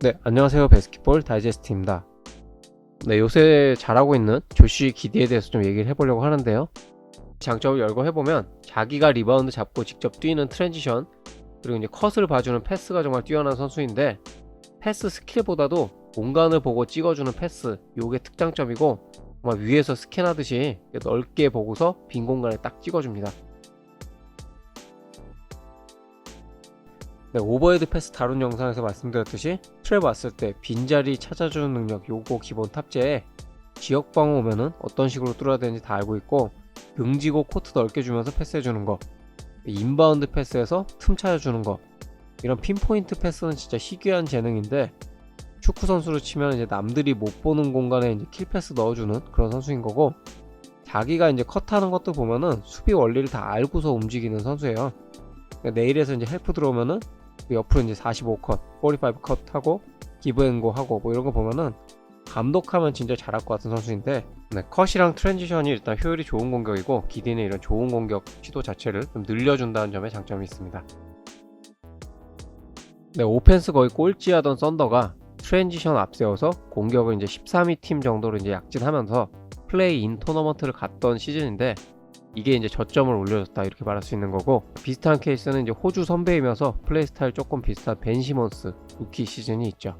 네, 안녕하세요. 베스킷볼 다이제스트입니다. 네, 요새 잘하고 있는 조시 기디에 대해서 좀 얘기를 해보려고 하는데요. 장점을 열고 해보면 자기가 리바운드 잡고 직접 뛰는 트랜지션 그리고 이제 컷을 봐주는 패스가 정말 뛰어난 선수인데 패스 스킬보다도 공간을 보고 찍어주는 패스 요게 특장점이고 정말 위에서 스캔하듯이 넓게 보고서 빈 공간에 딱 찍어줍니다. 네, 오버헤드 패스 다룬 영상에서 말씀드렸듯이 트랩 왔을 때 빈자리 찾아주는 능력 요거 기본 탑재에 지역 방어 오면은 어떤 식으로 뚫어야 되는지 다 알고 있고 등지고 코트 넓게 주면서 패스해주는 거 인바운드 패스에서 틈 찾아주는 거 이런 핀포인트 패스는 진짜 희귀한 재능인데 축구 선수로 치면 이제 남들이 못 보는 공간에 이제 킬 패스 넣어주는 그런 선수인 거고 자기가 이제 컷하는 것도 보면은 수비 원리를 다 알고서 움직이는 선수예요. 그러니까 내일에서 이제 헬프 들어오면은 그 옆으로 이제 45컷, 45컷 하고 기브앤고 하고 뭐 이런 거 보면은 감독하면 진짜 잘할 것 같은 선수인데 네, 컷이랑 트랜지션이 일단 효율이 좋은 공격이고 기디는 이런 좋은 공격 시도 자체를 좀 늘려준다는 점에 장점이 있습니다. 네, 오펜스 거의 꼴찌하던 썬더가 트랜지션 앞세워서 공격을 이제 13위 팀 정도로 이제 약진하면서 플레이 인 토너먼트를 갔던 시즌인데 이게 이제 저점을 올려줬다 이렇게 말할 수 있는 거고 비슷한 케이스는 이제 호주 선배이면서 플레이 스타일 조금 비슷한 벤 시몬스 루키 시즌이 있죠.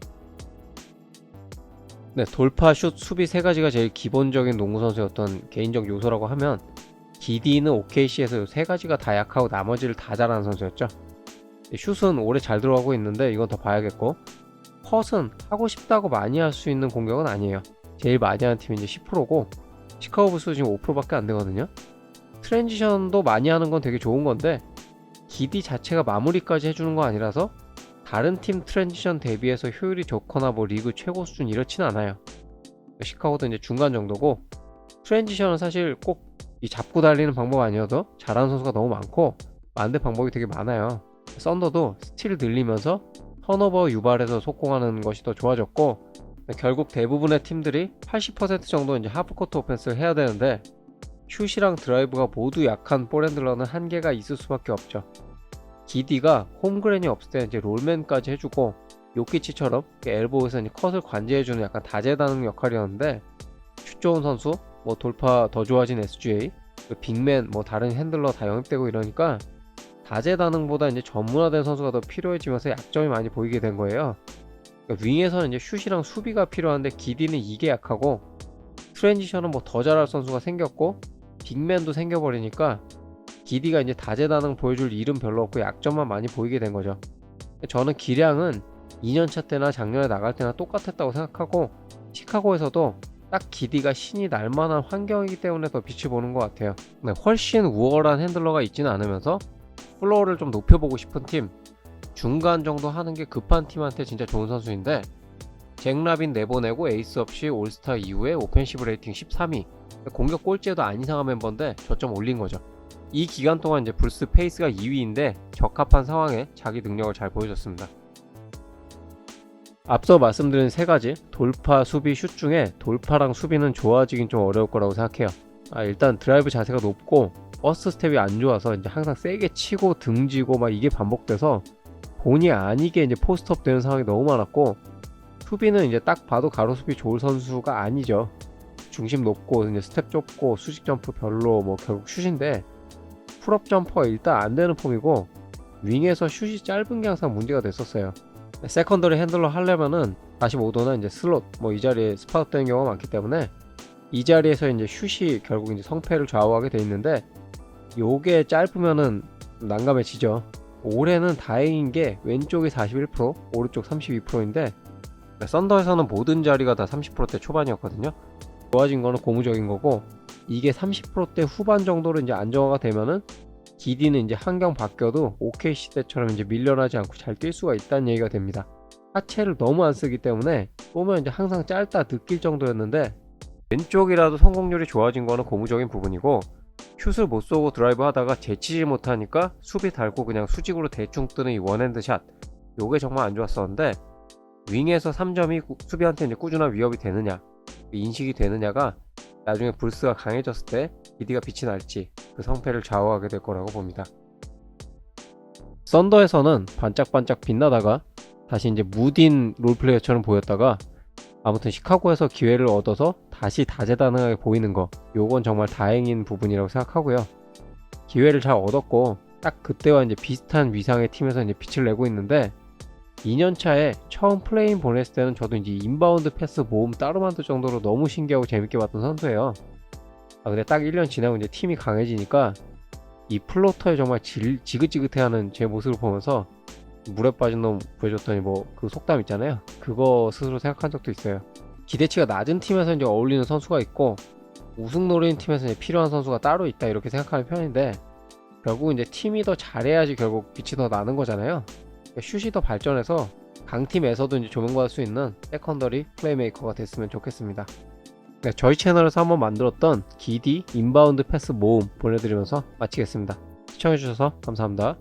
네, 돌파, 슛, 수비 세 가지가 제일 기본적인 농구 선수의 어떤 개인적 요소라고 하면 기디는 OKC에서 세 가지가 다 약하고 나머지를 다 잘하는 선수였죠. 슛은 올해 잘 들어가고 있는데 이건 더 봐야겠고 컷은 하고 싶다고 많이 할 수 있는 공격은 아니에요. 제일 많이 하는 팀이 이제 10%고 시카고 부스 지금 5%밖에 안 되거든요. 트랜지션도 많이 하는 건 되게 좋은 건데 기디 자체가 마무리까지 해주는 거 아니라서 다른 팀 트랜지션 대비해서 효율이 좋거나 뭐 리그 최고 수준 이렇진 않아요. 시카고도 이제 중간 정도고 트랜지션은 사실 꼭 이 잡고 달리는 방법 아니어도 잘하는 선수가 너무 많고 만들 방법이 되게 많아요. 썬더도 스틸 늘리면서 턴오버 유발해서 속공하는 것이 더 좋아졌고 결국 대부분의 팀들이 80% 정도 이제 하프코트 오펜스를 해야 되는데 슛이랑 드라이브가 모두 약한 볼핸들러는 한계가 있을 수밖에 없죠. 기디가 홈그랜이 없을 때 이제 롤맨까지 해주고 요키치처럼 엘보에서 이제 컷을 관제해주는 약간 다재다능 역할이었는데 슛 좋은 선수, 뭐 돌파 더 좋아진 SGA, 빅맨, 뭐 다른 핸들러 다 영입되고 이러니까 다재다능보다 이제 전문화된 선수가 더 필요해지면서 약점이 많이 보이게 된 거예요. 그러니까 윙에서는 이제 슛이랑 수비가 필요한데 기디는 이게 약하고 트랜지션은 뭐 더 잘할 선수가 생겼고 빅맨도 생겨버리니까 기디가 이제 다재다능 보여줄 일은 별로 없고 약점만 많이 보이게 된 거죠. 저는 기량은 2년차 때나 작년에 나갈 때나 똑같았다고 생각하고 시카고에서도 딱 기디가 신이 날 만한 환경이기 때문에 더 빛을 보는 것 같아요. 네, 훨씬 우월한 핸들러가 있지는 않으면서 플로어를 좀 높여보고 싶은 팀 중간 정도 하는 게 급한 팀한테 진짜 좋은 선수인데 잭 라빈 내보내고 에이스 없이 올스타 이후에 오펜시브 레이팅 13위 공격 꼴찌에도 안 이상한 멤버인데 저점 올린 거죠. 이 기간 동안 이제 불스 페이스가 2위인데 적합한 상황에 자기 능력을 잘 보여줬습니다. 앞서 말씀드린 세 가지 돌파, 수비, 슛 중에 돌파랑 수비는 좋아지긴 좀 어려울 거라고 생각해요. 아, 일단 드라이브 자세가 높고 버스 스텝이 안 좋아서 이제 항상 세게 치고 등지고 막 이게 반복돼서 본의 아니게 이제 포스트업 되는 상황이 너무 많았고 수비는 이제 딱 봐도 가로 수비 좋을 선수가 아니죠. 중심 높고 이제 스텝 좁고 수직 점프 별로 뭐 결국 슛인데 풀업 점퍼가 일단 안 되는 폼이고 윙에서 슛이 짧은 게 항상 문제가 됐었어요. 세컨더리 핸들러 하려면은 45도나 이제 슬롯 뭐 이 자리에 스팟업 되는 경우가 많기 때문에 이 자리에서 이제 슛이 결국 이제 성패를 좌우하게 돼 있는데 요게 짧으면은 난감해지죠. 올해는 다행인 게 왼쪽이 41% 오른쪽 32%인데 썬더에서는 모든 자리가 다 30%대 초반이었거든요. 좋아진 거는 고무적인 거고 이게 30%대 후반 정도로 이제 안정화가 되면은 기디는 이제 환경 바뀌어도 OKC 때처럼 이제 밀려나지 않고 잘 뛸 수가 있다는 얘기가 됩니다. 하체를 너무 안 쓰기 때문에 보면 이제 항상 짧다 느낄 정도였는데 왼쪽이라도 성공률이 좋아진 거는 고무적인 부분이고 슛을 못 쏘고 드라이브 하다가 제치지 못하니까 수비 달고 그냥 수직으로 대충 뜨는 이 원핸드 샷 요게 정말 안 좋았었는데 윙에서 3점이 수비한테 꾸준한 위협이 되느냐 인식이 되느냐가 나중에 불스가 강해졌을 때 기디가 빛이 날지 그 성패를 좌우하게 될 거라고 봅니다. 썬더에서는 반짝반짝 빛나다가 다시 이제 무딘 롤플레이어처럼 보였다가 아무튼 시카고에서 기회를 얻어서 다시 다재다능하게 보이는 거 요건 정말 다행인 부분이라고 생각하고요 기회를 잘 얻었고 딱 그때와 이제 비슷한 위상의 팀에서 이제 빛을 내고 있는데 2년 차에 처음 플레인 보냈을 때는 저도 이제 인바운드 패스 모음 따로 만들 정도로 너무 신기하고 재밌게 봤던 선수예요. 아 근데 딱 1년 지나고 이제 팀이 강해지니까 이 플로터에 정말 질, 지긋지긋해하는 제 모습을 보면서 물에 빠진 놈 구해줬더니 뭐 그 속담 있잖아요. 그거 스스로 생각한 적도 있어요. 기대치가 낮은 팀에서 이제 어울리는 선수가 있고 우승 노리는 팀에서 이제 필요한 선수가 따로 있다 이렇게 생각하는 편인데 결국 이제 팀이 더 잘해야지 결국 빛이 더 나는 거잖아요. 그러니까 슛이 더 발전해서 강팀에서도 이제 조명받을 수 있는 세컨더리 플레이메이커가 됐으면 좋겠습니다. 네, 저희 채널에서 한번 만들었던 기디 인바운드 패스 모음 보내드리면서 마치겠습니다. 시청해주셔서 감사합니다.